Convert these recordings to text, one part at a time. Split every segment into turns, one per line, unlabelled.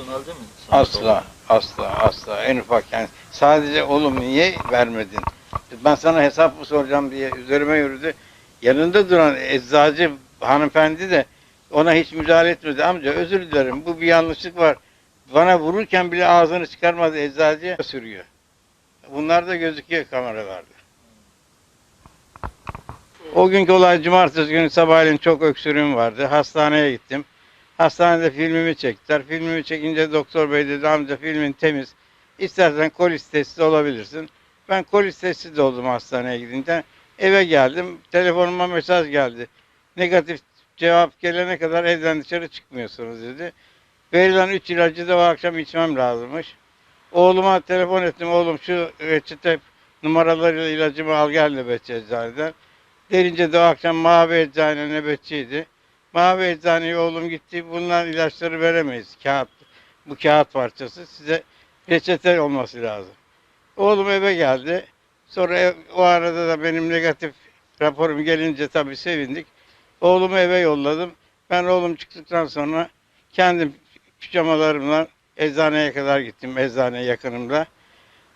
alacak mısın? Sana
Asla,
doğru.
asla, asla. En ufak yani. Sadece oğlum niye vermedin? Ben sana hesap mı soracağım diye üzerime yürüdü. Yanında duran eczacı hanımefendi de ona hiç müdahale etmedi. Amca özür dilerim bu bir yanlışlık var. Bana vururken bile ağzını çıkarmadı eczacıya sürüyor. Bunlar da gözüküyor kameralarda. O günkü olay cumartesi günü sabahleyin çok öksürüğüm vardı. Hastaneye gittim. Hastanede filmimi çektiler. Filmimi çekince doktor bey dedi amca filmin temiz. İstersen kolis testi olabilirsin. Ben kolis testi de oldum hastaneye gidince. Eve geldim. Telefonuma mesaj geldi. Negatif cevap gelene kadar evden dışarı çıkmıyorsunuz dedi. Verilen 3 ilacı da o akşam içmem lazımmış. Oğluma telefon ettim. Oğlum şu reçete numaralarıyla ilacımı al gel nöbetçi eczaneden. Derince de o akşam mavi eczane nöbetçiydi. Mavi eczaneye oğlum gitti. Bunlar ilaçları veremeyiz. Kağıt, bu kağıt parçası. Size reçete olması lazım. Oğlum eve geldi. Sonra ev- o arada da benim negatif raporum gelince tabii sevindik. Oğlumu eve yolladım. Ben oğlum çıktıktan sonra kendim pijamalarımla eczaneye kadar gittim. Eczane yakınımda.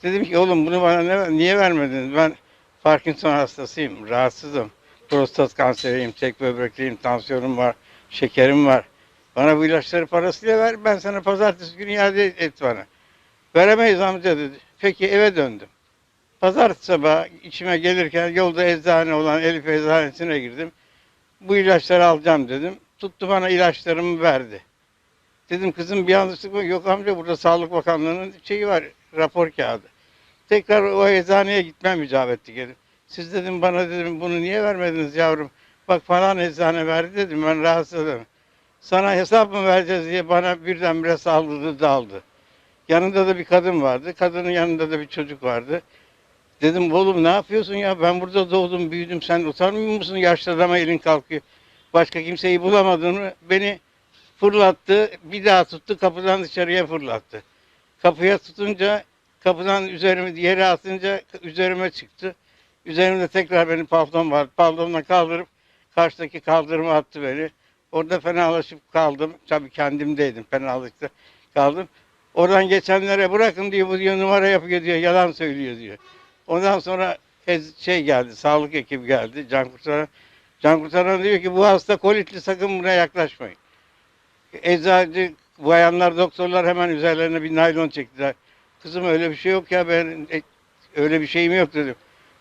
Dedim ki oğlum bunu bana ne, niye vermedin? Ben Parkinson hastasıyım, rahatsızım. Prostat kanseriyim, tek böbrekliyim, tansiyonum var, şekerim var. Bana bu ilaçları parasıyla ver, ben sana pazartesi günü iade et bana. Veremeyiz amca dedi. Peki eve döndüm. Pazartesi sabahı içime gelirken yolda eczane olan Elif eczanesine girdim. Bu ilaçları alacağım dedim. Tuttu bana ilaçlarımı verdi. Dedim kızım bir yanlışlık mı? Yok amca burada Sağlık Bakanlığı'nın şeyi var, rapor kağıdı. Tekrar o eczaneye gitmem icap etti gelip. Siz dedim bana dedim bunu niye vermediniz yavrum? Bak falan eczane verdi dedim ben rahatsızım. Sana hesap mı vereceğiz diye bana birdenbire saldırdı daldı. Yanında da bir kadın vardı. Kadının yanında da bir çocuk vardı. Dedim oğlum ne yapıyorsun ya? Ben burada doğdum büyüdüm. Sen utanmıyor musun? Yaşlı adama elin kalkıyor. Başka kimseyi bulamadığını beni fırlattı. Bir daha tuttu kapıdan dışarıya fırlattı. Kapıya tutunca kapıdan üzerimi yere atınca üzerime çıktı. Üzerimde tekrar benim paltom vardı. Paltomla kaldırıp karşıdaki kaldırıma attı beni. Orada fenalaşıp kaldım. Tabii kendimdeydim. Fenalıkta kaldım. Oradan geçenlere bırakın diyor bu diyor numara yapıyor diyor. Yalan söylüyor diyor. Ondan sonra şey geldi. Sağlık ekibi geldi. Can kurtaran. Can kurtaran diyor ki bu hasta kolitli sakın buna yaklaşmayın. Eczacı bayanlar doktorlar hemen üzerlerine bir naylon çektiler. Kızım öyle bir şey yok ya ben e, öyle bir şeyim yok dedim.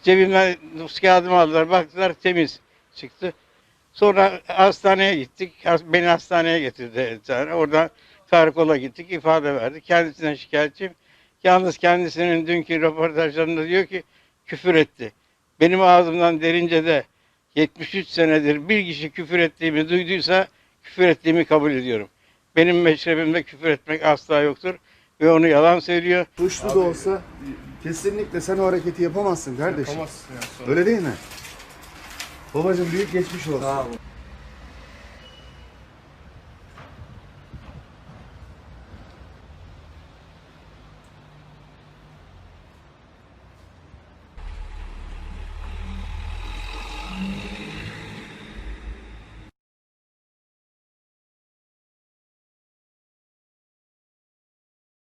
Cebimden nüfus kağıdımı aldılar baktılar temiz çıktı. Sonra hastaneye gittik. Beni hastaneye getirdi. Oradan karakola gittik ifade verdik. Kendisinden şikayetçiyim. Yalnız kendisinin dünkü röportajlarında diyor ki küfür etti. Benim ağzımdan derince de 73 senedir bir kişi küfür ettiğimi duyduysa küfür ettiğimi kabul ediyorum. Benim meşrebimde küfür etmek asla yoktur ve onu yalan söylüyor.
Suçlu da olsa kesinlikle sen o hareketi yapamazsın kardeşim.
Yapamazsın ya sonra.
Öyle değil mi? Babacım büyük geçmiş olsun.
Sağ ol.